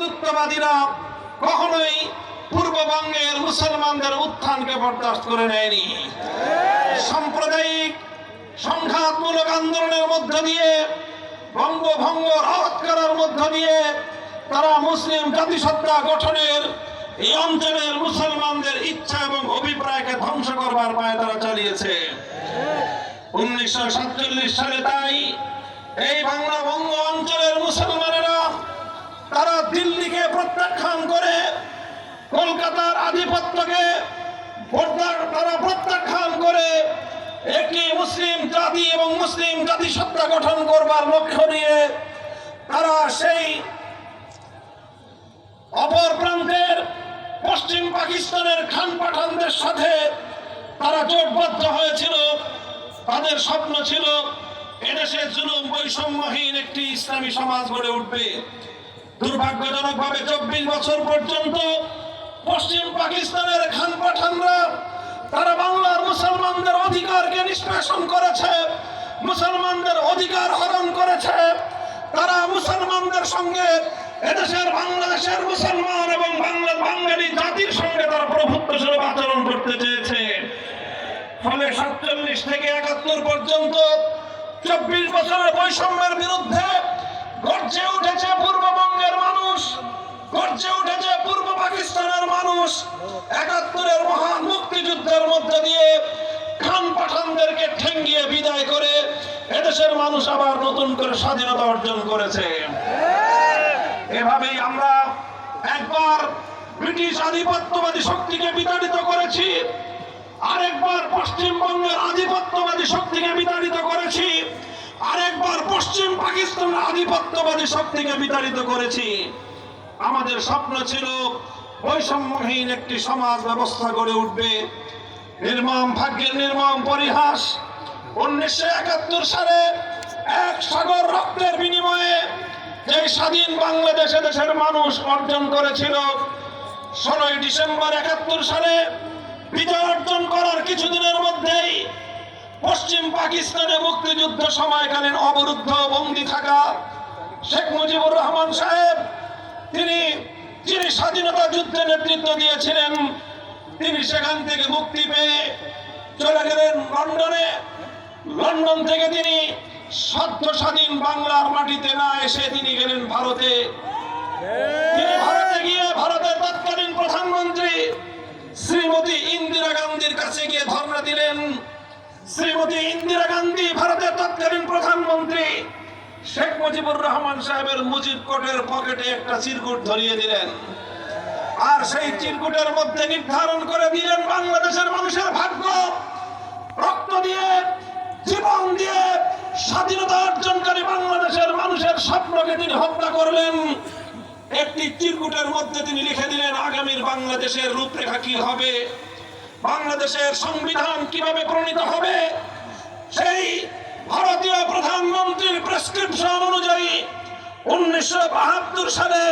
হিন্দুত্ববাদীরা কখনোই পূর্ববঙ্গের মুসলমানদের উত্থানকে বরদাস্ত করে নেয়নি। সাম্প্রদায়িক সংঘাতমূলক আন্দোলনের মধ্য দিয়ে, বঙ্গভঙ্গ রদ করার মধ্য দিয়ে তারা মুসলিম জাতিসত্তা গঠনের এই অঞ্চলের মুসলমানদের ইচ্ছা এবং অভিপ্রায়কে ধ্বংস করবার পায়ে তারা চালিয়েছে। উনিশশো সাতচল্লিশ সালে তাই এই বাংলা বঙ্গ অঞ্চলের মুসলমানেরা তারা দিল্লিকে প্রত্যাখ্যান করে, কলকাতার আধিপত্যকে তারা প্রত্যাখ্যান করে, একটি মুসলিম জাতি এবং মুসলিম জাতিসত্তা গঠন করবার লক্ষ্য নিয়ে তারা সেই অপর প্রান্তের পশ্চিম পাকিস্তানের খান পাঠানদের সাথে তারা জোটবদ্ধ হয়েছিল। তাদের স্বপ্ন ছিল, এদেশে জুলুম বৈষম্যহীন একটি ইসলামী সমাজ গড়ে উঠবে। দুর্ভাগ্যজনকভাবে চব্বিশ বছর পর্যন্ত পশ্চিম পাকিস্তানের খান পাঠানরা তারা বাংলার মুসলমানদের অধিকারকে নিষ্পেষণ করেছে, মুসলমানদের অধিকার হরণ করেছে। তারা মুসলমানদের সঙ্গে এদেশের, বাংলাদেশের মুসলমান এবং বাংলা বাঙালি জাতির সঙ্গে তারা প্রভুত্ব স্বরূপ আচরণ করতে চেয়েছে। ফলে সাতচল্লিশ থেকে একাত্তর পর্যন্ত চব্বিশ বছরের বৈষম্যের বিরুদ্ধে গর্জে উঠেছে পূর্ববঙ্গের মানুষ, গর্জে উঠেছে পূর্ব পাকিস্তানের মানুষ। একাত্তরের মহান মুক্তিযুদ্ধের মধ্যে দিয়ে খান পাঠানদেরকে ঠেঙ্গিয়ে বিদায় করে এদেশের মানুষ আবার নতুন করে স্বাধীনতা অর্জন করেছে। এভাবেই আমরা একবার ব্রিটিশ আধিপত্যবাদী শক্তিকে বিতাড়িত করেছি, আরেকবার পশ্চিমবঙ্গের আধিপত্যবাদী শক্তিকে বিতাড়িত করেছি। আরেকবার পশ্চিম পাকিস্তানের আধিপত্যবাদী শক্তিকে বিতাড়িত করেছি। আমাদের স্বপ্ন ছিল বৈষম্যহীন একটি সমাজ ব্যবস্থা গড়ে উঠবে। নির্মম ভাগ্যের নির্মম পরিহাস। উনিশশো একাত্তর সালে এক সাগর রক্তের বিনিময়ে যে স্বাধীন বাংলাদেশে দেশের মানুষ অর্জন করেছিল, ষোলোই ডিসেম্বর একাত্তর সালে বিজয় অর্জন করার কিছুদিনের মধ্যেই পশ্চিম পাকিস্তানে মুক্তিযুদ্ধ সময়কালীন অবরুদ্ধ বন্দী থাকা শেখ মুজিবুর রহমান সাহেব, তিনি যিনি স্বাধীনতা যুদ্ধে নেতৃত্ব দিয়েছিলেন, তিনি সেখান থেকে মুক্তি পেয়ে চলে গেলেন লন্ডনে। লন্ডন থেকে তিনি সদ্য স্বাধীন বাংলার মাটিতে না এসে তিনি গেলেন ভারতে। তিনি ভারতে গিয়ে ভারতের তৎকালীন প্রধানমন্ত্রী শ্রীমতী ইন্দিরা গান্ধীর কাছে গিয়ে ধর্ণা দিলেন। শ্রীমতী ইন্দিরা গান্ধী, ভারতের তৎকালীন প্রধানমন্ত্রী। শেখ মুজিবুর রহমান সাহেবের মুজিব কোটের পকেটে একটা চিরকুট ধরিয়ে দিলেন। আর সেই চিরকুটের মধ্যে নির্ধারণ করে দিলেন বাংলাদেশের মানুষের ভাগ্য। রক্ত দিয়ে, জীবন দিয়ে স্বাধীনতা অর্জনকারী বাংলাদেশের মানুষের স্বপ্নকে তিনি হত্যা করলেন। একটি চিরকুটের মধ্যে তিনি লিখে দিলেন, আগামীর বাংলাদেশের রূপরেখা কি হবে? বাংলাদেশের সংবিধান কীভাবে প্রণীত হবে? সেই ভারতীয় প্রধানমন্ত্রীর প্রেসক্রিপশন অনুযায়ী উনিশশো বাহাত্তর সালে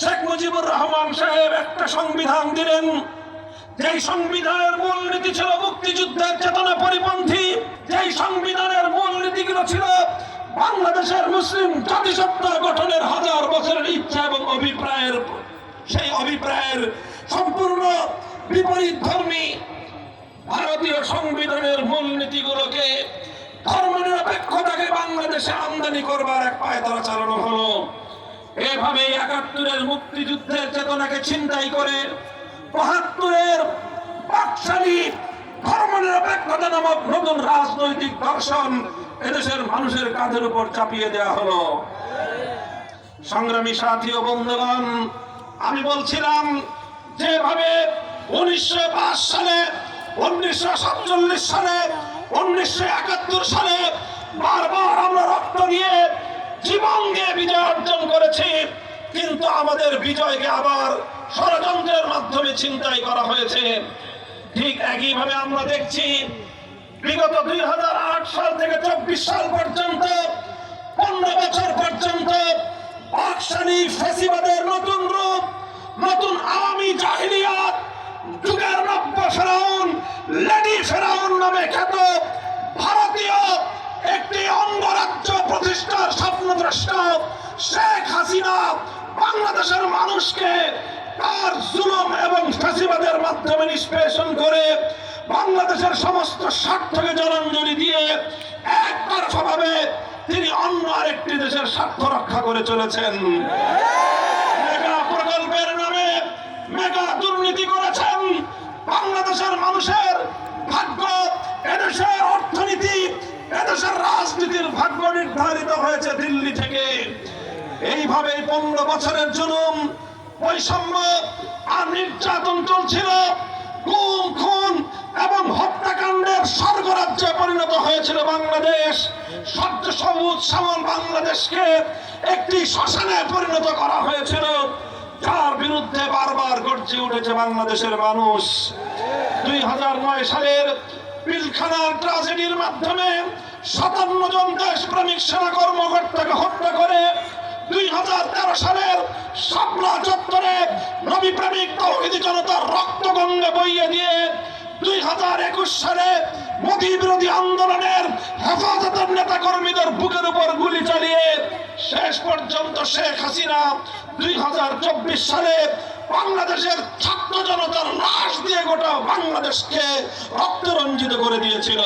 শেখ মুজিবুর রহমান সাহেব একটা সংবিধান দিলেন। যেই সংবিধানের মূল নীতি ছিল মুক্তিযুদ্ধের চেতনা পরিপন্থী, যেই সংবিধানের মূল নীতিগুলো ছিল বাংলাদেশের মুসলিম জাতিসত্তা গঠনের হাজার বছরের ইচ্ছা এবং অভিপ্রায়ের সেই অভিপ্রায়ের সম্পূর্ণ বিপরীত ধর্মী ভারতীয় সংবিধানের মূল নীতিগুলোকে ধর্মনিরপেক্ষতাকে বাংলাদেশে আমদানি করবার এক পায়তারা চালানো হলো। এভাবে একাত্তরের মুক্তিযুদ্ধের চেতনাকে ছিনতাই করে বাহাত্তরের বাকশালী ধর্মনিরপেক্ষতা নামক নতুন রাজনৈতিক দর্শন এদেশের মানুষের কাঁধের উপর চাপিয়ে দেওয়া হলো। সংগ্রামী সাথী ও বন্ধুগণ, আমি বলছিলাম, যেভাবে উনিশশো পাঁচ সালে, উনিশশো সাতচল্লিশ সালে, উনিশশো একাত্তর সালে বারবার আমরা রক্ত দিয়ে জীবন বিজয় অর্জন করেছি। কিন্তু আমাদের বিজয়কে আবার ষড়যন্ত্রের মাধ্যমে ছিনতাই করা হয়েছে। ঠিক একইভাবে আমরা দেখছি, বিগত দুই হাজার আট সাল থেকে চব্বিশ সাল পর্যন্ত, পনেরো বছর পর্যন্ত পাকশালী ফেসিবাদের নতুন রূপ, নতুন আওয়ামী জাহিলিয়াত যুগের নব্য ফেরাউন লেডি ফেরাউন নামে খ্যাত ভারতীয় একটি অঙ্গরাজ্য প্রতিষ্ঠার স্বপ্নদ্রষ্ট শেখ হাসিনা বাংলাদেশের মানুষকে তার জুলুম এবং ফাঁসিবাদের মাধ্যমে নিষ্পেষণ করে বাংলাদেশের সমস্ত স্বার্থকে জলাঞ্জলি দিয়ে একতরফাভাবে তিনি অন্য আরেকটি দেশের স্বার্থ রক্ষা করে চলেছেন। মেগা দুর্নীতি করেছেন, বাংলাদেশের মানুষের ভাগ্য এদেশের অর্থনীতি, এদেশের রাজনীতির ভাগ্য নির্ধারিত হয়েছে দিল্লি থেকে। এইভাবে পনেরো বছরের জুলুম, বৈষম্য আর নির্যাতন চলছিল। গুম, খুন এবং হত্যাকাণ্ডের স্বর্গরাজ্যে পরিণত হয়েছিল বাংলাদেশ। সদ্য সবুজ শ্যামল বাংলাদেশকে একটি শ্মশানে পরিণত করা হয়েছিল। যার বিরুদ্ধে বারবার গর্জে উঠেছে বাংলাদেশের মানুষ। দুই হাজার নয় সালের পিলখানার ট্রাজেডির মাধ্যমে সাতান্ন জন দেশপ্রেমিক সেনা কর্মকর্তাকে হত্যা করে দুই হাজার তেরো সালের শাপলা চত্বরে নবী প্রেমিক তৌহিদি জনতার রক্ত গঙ্গে বইয়ে দিয়ে দুই হাজার একুশ সালে মোদী বিরোধী আন্দোলনের হেফাজতের নেতা কর্মীদের বুকের উপর গুলি চালিয়ে শেষ পর্যন্ত শেখ হাসিনা দুই হাজার চব্বিশ সালে বাংলাদেশের ছাত্র জনতার লাশ দিয়ে গোটা বাংলাদেশকে রক্তরঞ্জিত করে দিয়েছিল।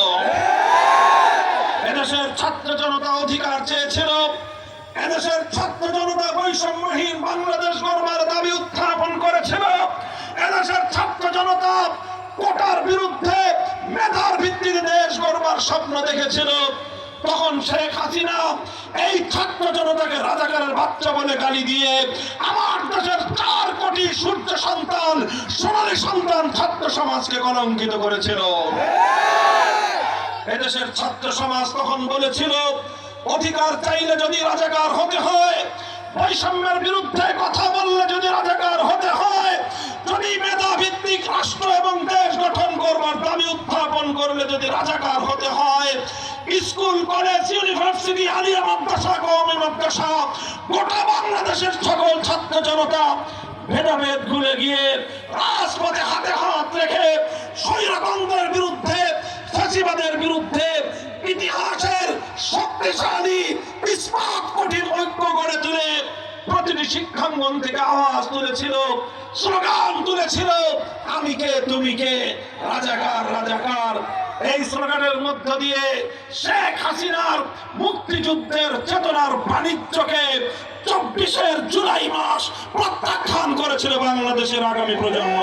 এদেশের ছাত্র জনতা অধিকার চেয়েছিল। এদেশের ছাত্র জনতা বৈষম্যহীন বাংলাদেশ গড়বার দাবি উত্থাপন করেছিল। এদেশের ছাত্র জনতা কোটার বিরুদ্ধে মেধার ভিত্তিতে দেশ গড়বার স্বপ্ন দেখেছিল। তখন শেখ হাসিনা এই ছাত্র জনতাকে রাজাকারের বাচ্চা বলে গালি দিয়ে আমার দেশের চার কোটি সূর্য সন্তান, সোনালী সন্তান ছাত্র সমাজকে কলঙ্কিত করেছিল। এদেশের ছাত্র সমাজ তখন বলেছিল, অধিকার চাইলে যদি রাজাকার হতে হয়, বৈষম্যের বিরুদ্ধে কথা বললে যদি রাজাকার হতে হয়, যদি মেধা ভিত্তিক রাষ্ট্র এবং দেশ গঠন করবার দাবি উত্থাপন করলে যদি রাজাকার হতে হয় স্কুল, কলেজ, ইউনিভার্সিটি, আলিয়া মাদ্রাসা, কওমি মাদ্রাসা, গোটা বাংলাদেশের সকল ছাত্র জনতা ভেদাভেদ ভুলে গিয়ে রাজপথে হাতে হাত রেখে স্বৈরতন্ত্রের বিরুদ্ধে, ফ্যাসিবাদের বিরুদ্ধে ইতিহাসের শক্তিশালী ইস্পাত কঠিন ঐক্য গড়ে তুলে প্রতিটি শিক্ষাঙ্গন থেকে আওয়াজ তুলেছিল, স্লোগান তুলেছিল, আমি কে, তুমি কে, রাজাকার রাজাকার। এই স্লোগানের মধ্য দিয়ে শেখ হাসিনার মুক্তিযুদ্ধের চেতনার বাণিজ্যকে চব্বিশের জুলাই মাস প্রত্যাখ্যান করেছিল বাংলাদেশের আগামী প্রজন্ম।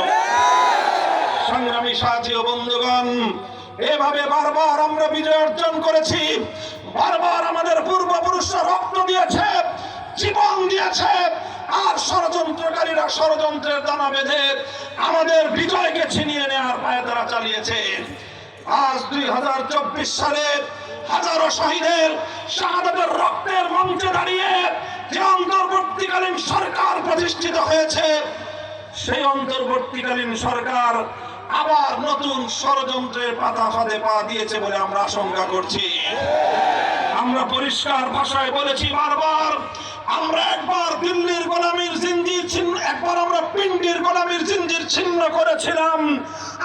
সংগ্রামী সাথী ও বন্ধুগণ, এভাবে বারবার আমরা বিজয় অর্জন করেছি। বারবার আমাদের পূর্বপুরুষরা রক্ত দিয়েছে, জীবন দিয়েছে, আর ষড়যন্ত্রকারীরা ষড়যন্ত্রের দানা বেঁধে আমাদের বিজয়কে ছিনিয়ে নেওয়ার পায়ে তারা চালিয়েছে। আজ দুই হাজার চব্বিশ সালে হাজারো শহীদের শাহাদাতের রক্তের মঞ্চে দাঁড়িয়ে যে অন্তর্বর্তীকালীন সরকার প্রতিষ্ঠিত হয়েছে, সেই অন্তর্বর্তীকালীন সরকার আবার নতুন ষড়যন্ত্রের পাতা ফাঁদে পা দিয়েছে বলে আমরা আশঙ্কা করছি। আমরা পরিষ্কার ভাষায় বলেছি বারবার, আমরা একবার দিল্লির গোলামীর একবার আমরা পিন্ডির গোলামীর জিঞ্জির ছিন্ন করেছিলাম।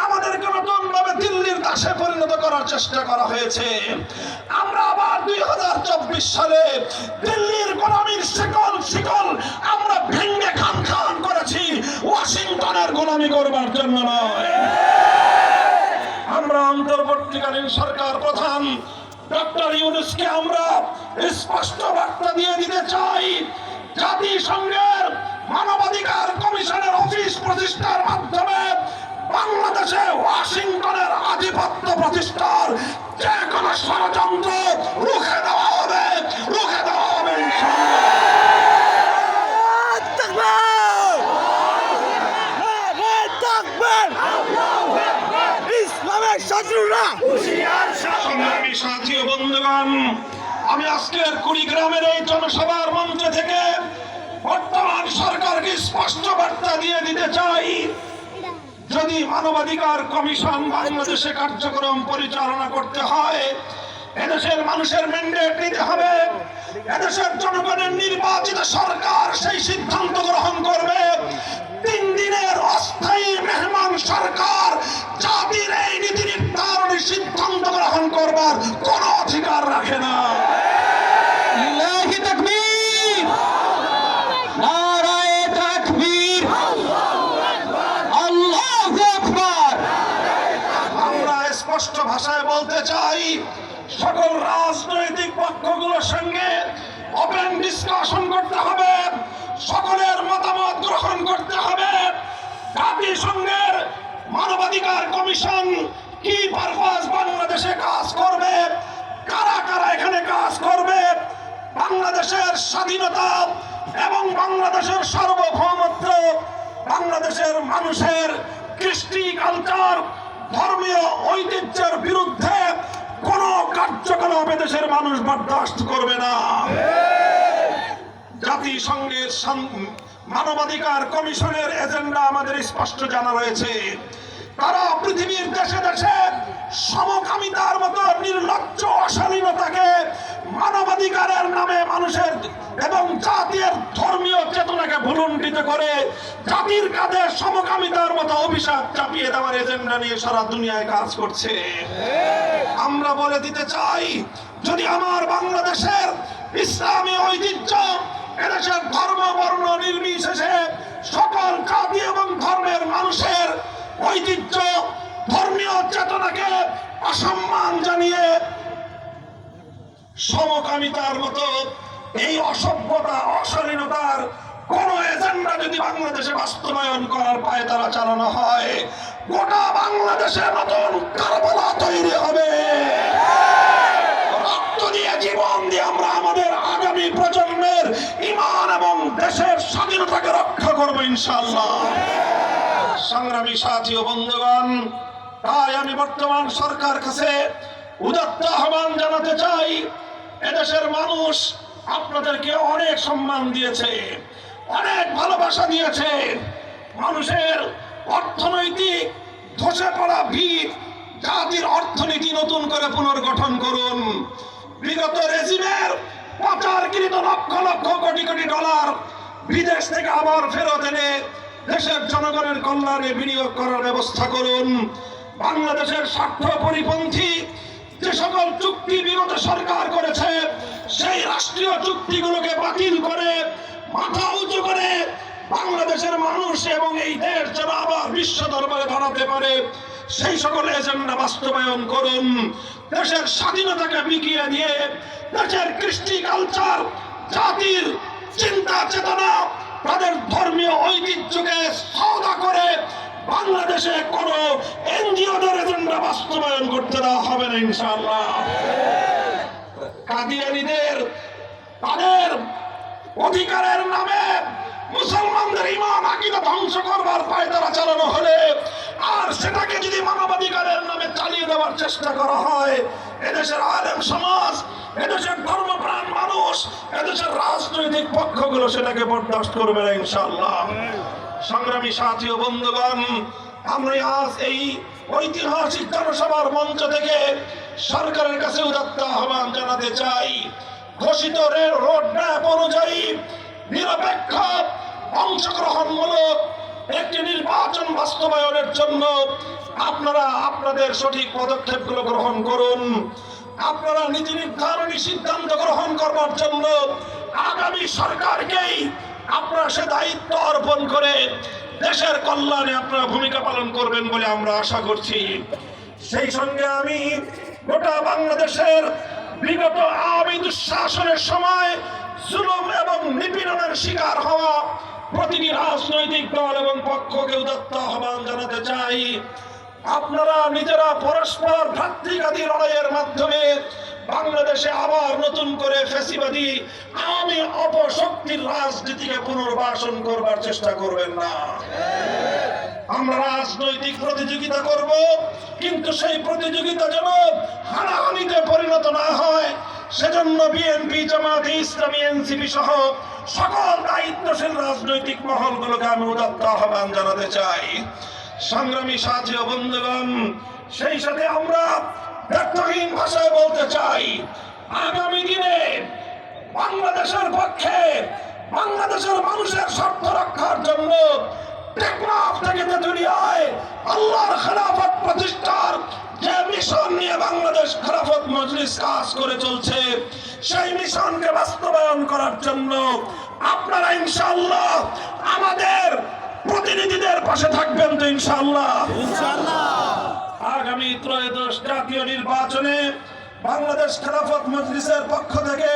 আমাদেরকে নতুন ভাবে দিল্লির দাসে পরিণত করার চেষ্টা করা হয়েছে। আমরা আবার দুই হাজার চব্বিশ সালে দিল্লির গোলামীর শিকল শিকল আমরা ভেঙ্গে খান খান করেছি। ওয়াশিংটনের গোলামি করবার জন্য নয়। আমরা অন্তর্বর্তীকালীন সরকার প্রধান ডক্টর ইউনুসকে আমরা স্পষ্ট বার্তা দিয়ে দিতে চাই। জাতিসংঘের মানবাধিকার কমিশনের অফিস প্রতিষ্ঠার মাধ্যমে বাংলাদেশে ওয়াশিংটনের আধিপত্য প্রতিষ্ঠার যে কোনো ষড়যন্ত্র রুখে দেওয়া হবে রুখে দেওয়া হবে! ইসলামের শত্রুরা। সংগ্রামী সাথী বন্ধুগণ আজকের কুড়িগ্রামের এই জনসভার মঞ্চ থেকে বর্তমান সরকারকে স্পষ্ট বার্তা দিয়ে দিতে চাই। যদি মানবাধিকার কমিশন বাংলাদেশে কার্যক্রম পরিচালনা করতে হয়, এদেশের মানুষের ম্যান্ডেট নিতে হবে। এদেশের জনগণের নির্বাচিত সরকার সেই সিদ্ধান্ত গ্রহণ করবে। তিন দিনের অস্থায়ী মেহমান সরকার জাতির এই নীতি নির্ধারণের সিদ্ধান্ত গ্রহণ করবার কোনো অধিকার রাখে না। সকল রাজনৈতিক পক্ষগুলোর সঙ্গে ওপেন ডিসকাশন করতে হবে, সকলের মতামত গ্রহণ করতে হবে। জাতিসংঘের মানবাধিকার কমিশন কি পারপাস বাংলাদেশে কাজ করবে? কারা কারা এখানে কাজ করবে? বাংলাদেশের স্বাধীনতা এবং বাংলাদেশের সার্বভৌমত্ব, বাংলাদেশের মানুষের কৃষ্টি কালচার ধর্মীয় ঐতিহ্যের বিরুদ্ধে কোন কার্যকলাপ দেশের মানুষ বরদাস্ত করবে না। জাতিসংঘের মানবাধিকার কমিশনের এজেন্ডা আমাদের স্পষ্ট জানা রয়েছে। তারা পৃথিবীর দেশে দেশে সমকামিতার মতো নির্লজ্জ অশালীনতাকে মানবাধিকারের নামে মানুষের এবং জাতির ধর্মীয় চেতনাকে ভুলুণ্ঠিত করে জাতির কাঁধে সমকামিতার মতো অভিশাপ চাপিয়ে দেওয়ার এজেন্ডা নিয়ে সারা দুনিয়ায় কাজ করছে। আমরা বলে দিতে চাই, যদি আমার বাংলাদেশের ইসলামী ঐতিহ্য, এদেশের ধর্ম, বর্ণ, নির্বিশেষে সকল জাতি এবং ধর্মের মানুষের ঐতিহ্য, ধর্মীয় চেতনাকে অসম্মান জানিয়ে সমকামিতার মতো এই অসভ্যতা অশালীনতার কোন এজেন্ডা যদি বাংলাদেশে বাস্তবায়ন করার পায়ে তারা চালানো হয় গোটা বাংলাদেশের নতুন কারবালা তৈরি হবে। রক্ত দিয়ে জীবন দিয়ে আমরা আমাদের আগামী প্রজন্মের ইমান এবং দেশের স্বাধীনতাকে রক্ষা করব ইনশাল্লাহ সংগ্রামী সাথী ও বন্ধুগণ, তাই আমি বর্তমান সরকার কাছে উদাত্ত আহ্বান জানাতে চাই, এদেশের মানুষ আপনাদেরকে অনেক সম্মান দিয়েছে, অনেক ভালোবাসা দিয়েছে। মানুষের অর্থনৈতিক ধসে পড়া ভিত, জাতির অর্থনীতি নতুন করে পুনর্গঠন করুন। বিগত রেজিমের পাচারকৃত লক্ষ লক্ষ কোটি কোটি ডলার বিদেশ থেকে আবার ফেরত এনে দেশের জনগণের কল্যাণে বিনিয়োগ করার ব্যবস্থা করুন। বাংলাদেশের স্বার্থ পরিপন্থী যে সকল চুক্তি বিগত সরকার করেছে, সেই রাষ্ট্রীয় চুক্তিগুলোকে বাতিল করে, মাথা উঁচু করে বাংলাদেশের মানুষ এবং এই দেশ যেন আবার বিশ্ব দরবারে দাঁড়াতে পারে, সেই সকল এজেন্ডা বাস্তবায়ন করুন। দেশের স্বাধীনতাকে বিকিয়ে দিয়ে দেশের কৃষ্টি কালচার, জাতির চিন্তা চেতনা, তাদের ধর্মীয় ঐতিহ্যকে সওদা করে বাংলাদেশে কোন এনজিওদের এজেন্ডা বাস্তবায়ন করতে দেওয়া হবে না, ইনশাআল্লাহ। কাদিয়ানিদের, তাদের অধিকারের নামে মুসলমানদের ইমান আকিদা ধ্বংস করবার পায়তারা চালানো হলে। আর সেটাকে যদি মানবাধিকারের নামে চালিয়ে দেওয়ার চেষ্টা করা হয়, এদেশের আলেম সমাজ, এদেশের ধর্মপ্রাণ মানুষ, এদেশের রাজনৈতিক পক্ষগুলো সেটাকে বরদাস্ত করবে না, ইনশাআল্লাহ। সংগ্রামী সাথী ও বন্ধুগণ, আমরা আজ এই ঐতিহাসিক জনসভার মঞ্চ থেকে সরকারের কাছে উদাত্ত আহ্বান জানাতে চাই। ঘোষিত রোড ম্যাপ অনুযায়ী নিরপেক্ষ, অংশগ্রহণমূলক একটি নির্বাচন বাস্তবায়নের জন্য আপনারা আপনাদের সঠিক পদক্ষেপগুলো গ্রহণ করুন। আপনারা নীতি নির্ধারণী সিদ্ধান্ত গ্রহণ করবার জন্য আগামী সরকারকেই আপনারা সে দায়িত্ব অর্পণ করে দেশের কল্যাণে আপনারা ভূমিকা পালন করবেন বলে আমরা আশা করছি। সেই সঙ্গে আমি গোটা বাংলাদেশের বিগত আওয়ামী দুঃশাসনের সময় জুলুম এবং নিপীড়নের শিকার হওয়া প্রতিটি রাজনৈতিক দল এবং পক্ষকে উদত্ত আহ্বান জানাতে চাই। আপনারা নিজেরা পরস্পর ভ্রাতৃঘাতী লড়াইয়ের মাধ্যমে বাংলাদেশে আবার নতুন করে ফেসিবাদী আমি অপশক্তির রাজনীতিকে পুনর্বাসন করবার চেষ্টা করবেন না। আমরা রাজনৈতিক প্রতিযোগিতা করব, কিন্তু সেই প্রতিযোগিতা যেন হানাহানিতে পরিণত না হয় সেজন্য বিএনপি জামাত ইসলামী, এনসিপি সহ সকল দায়িত্বশীল রাজনৈতিক মহলগুলোকে আমি উদাত্ত আহ্বান জানাতে চাই। সংগ্রামী সাথী বন্ধুগণ, সেই সাথে আমরা ব্যর্থহীন ভাষায় বলতে চাই, আগামী দিনে বাংলাদেশের পক্ষে বাংলাদেশের মানুষের স্বার্থ রক্ষার জন্য টেকনাফ থেকে তেঁতুলিয়ায় আল্লাহর খেলাফত প্রতিষ্ঠার যে মিশন নিয়ে বাংলাদেশ খেলাফত মজলিস কাজ করে চলছে সেই মিশনকে বাস্তবায়ন করার জন্য আপনারা ইনশাল্লাহ আমাদের প্রতিনিধিদের পাশে থাকবেন তো ইনশাআল্লাহ। আগামী ত্রয়োদশ জাতীয় নির্বাচনে বাংলাদেশ খেলাফত মজলিসের পক্ষ থেকে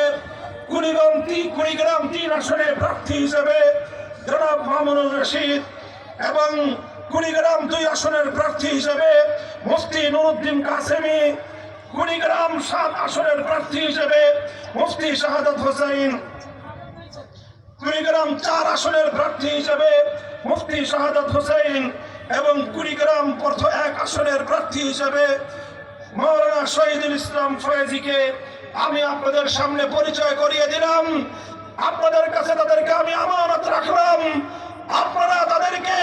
কুড়িগ্রাম তিন কুড়িগ্রাম তিন আসনে প্রার্থী হিসেবে জনাব মামুনুর রশিদ এবং কুড়িগ্রাম দুই আসনের প্রার্থী হিসেবে মুফতি নুরুদ্দিন কাসেমি, কুড়িগ্রাম সাত আসনের প্রার্থী হিসেবে মুফতি শাহাদত হোসেন কুড়িগ্রাম চার আসনের প্রার্থী হিসেবে মুফতি শাহাদত হোসাইন এবং কুড়িগ্রাম পর্থ এক আসনের প্রার্থী হিসেবে মৌলানা শহীদুল ইসলাম ফয়েজিকে আমি আপনাদের সামনে পরিচয় করিয়ে দিলাম। আপনাদের কাছে তাদেরকে আমি আমানত রাখলাম। আপনারা তাদেরকে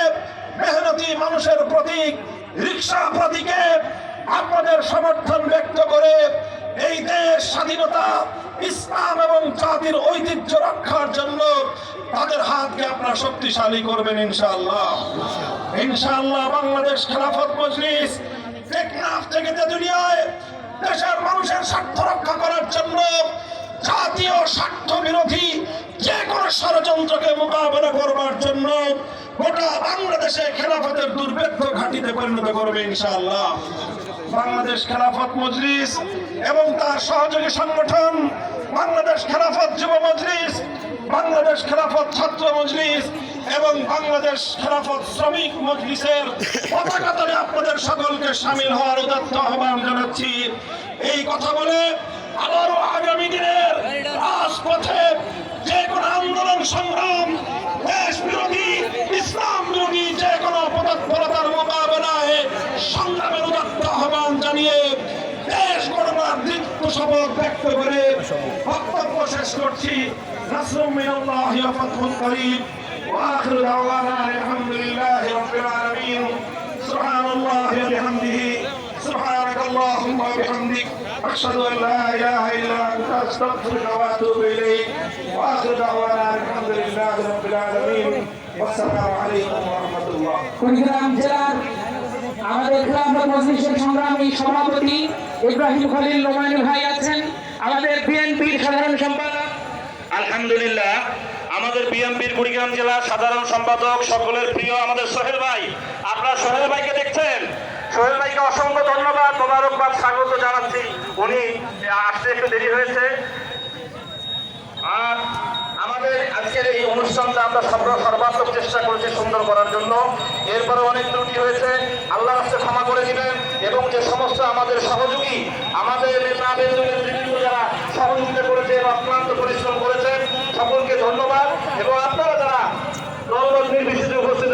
মানুষের প্রতীক রিক্সা প্রতীকে আপনাদের সমর্থন ব্যক্ত করে এই দেশ স্বাধীনতা, ইসলাম এবং জাতির ঐতিহ্য রক্ষার জন্য তাদের হাতকে আপনারা শক্তিশালী করবেন ইনশাআল্লাহ। ইনশাআল্লাহ বাংলাদেশ খেলাফত মজলিস টেকনাফ থেকে দুনিয়ায় দেশের মানুষের স্বার্থ রক্ষা করার জন্য জাতীয় স্বার্থ বিরোধী যে কোনো ষড়যন্ত্রকে মোকাবেলা করবার জন্য গোটা বাংলাদেশে খেলাফতের দুর্ভেদ্য ঘাটিতে পরিণত করবে ইনশাআল্লাহ। বাংলাদেশ খেলাফত মজলিস এবং তার সহযোগী সংগঠন বাংলাদেশ খেলাফত যুব মজলিস, বাংলাদেশ খেলাফত ছাত্র মজলিস এবং বাংলাদেশ খেলাফত শ্রমিক মজলিসের পতাকা তলে আপনাদের সকলকে সামিল হওয়ার উদাত্ত আহ্বান জানাচ্ছি। এই কথা বলে আবারও আগামী দিনের রাজপথে যে কোনো আন্দোলন সংগ্রাম, দেশ বিরোধী ইসলাম বিরোধী যে কোনো পদৎপরতার মোকাবেলায় সংগ্রামের উদাত্ত আহ্বান জানিয়ে দেশ গড়বার দীপ্ত শপথ ব্যক্ত করে বক্তব্য শেষ করছি নাসরুম মিনাল্লাহি ওয়া ফাতহুন করিম وآخر دعوانا الحمد لله رب العالمين سبحان الله وبحمده سبحانك اللهم وبحمدك أشهد أن لا إله إلا أنت أستغفرك وأتوب إليك وآخر دعوانا الحمد لله رب العالمين কুড়িগ্রাম জেলার আমাদের গ্রামীণ মজলিসের সংগ্রামী ভাই আছেন আমাদের বিএনপির সাধারণ সম্পাদক। আলহামদুলিল্লাহ আমাদের বিএনপির কুড়িগ্রাম জেলা সাধারণ সম্পাদক সকলের প্রিয় আমাদের সোহেল ভাই। আপনারা সোহেল ভাইকে দেখছেন? সোহেল ভাইকে অসংখ্য ধন্যবাদ মোবারকবাদ স্বাগত জানাচ্ছি। উনি আসতে একটু দেরি হয়েছে। আর আমাদের আজকের এই অনুষ্ঠানটা আমরা সর্বাত্মক চেষ্টা করেছি সুন্দর করার জন্য। এরপরে অনেক ত্রুটি হয়েছে। আল্লাহ আসতে ক্ষমা করে দিবেন এবং যে সমস্ত আমাদের সহযোগী, আমাদের যারা সহযোগিতা করেছে এবং আক্রান্ত পরিশ্রম করেছেন সকলকে ধন্যবাদ। এবং আপনারা যারা নির্বিশেষে উপস্থিত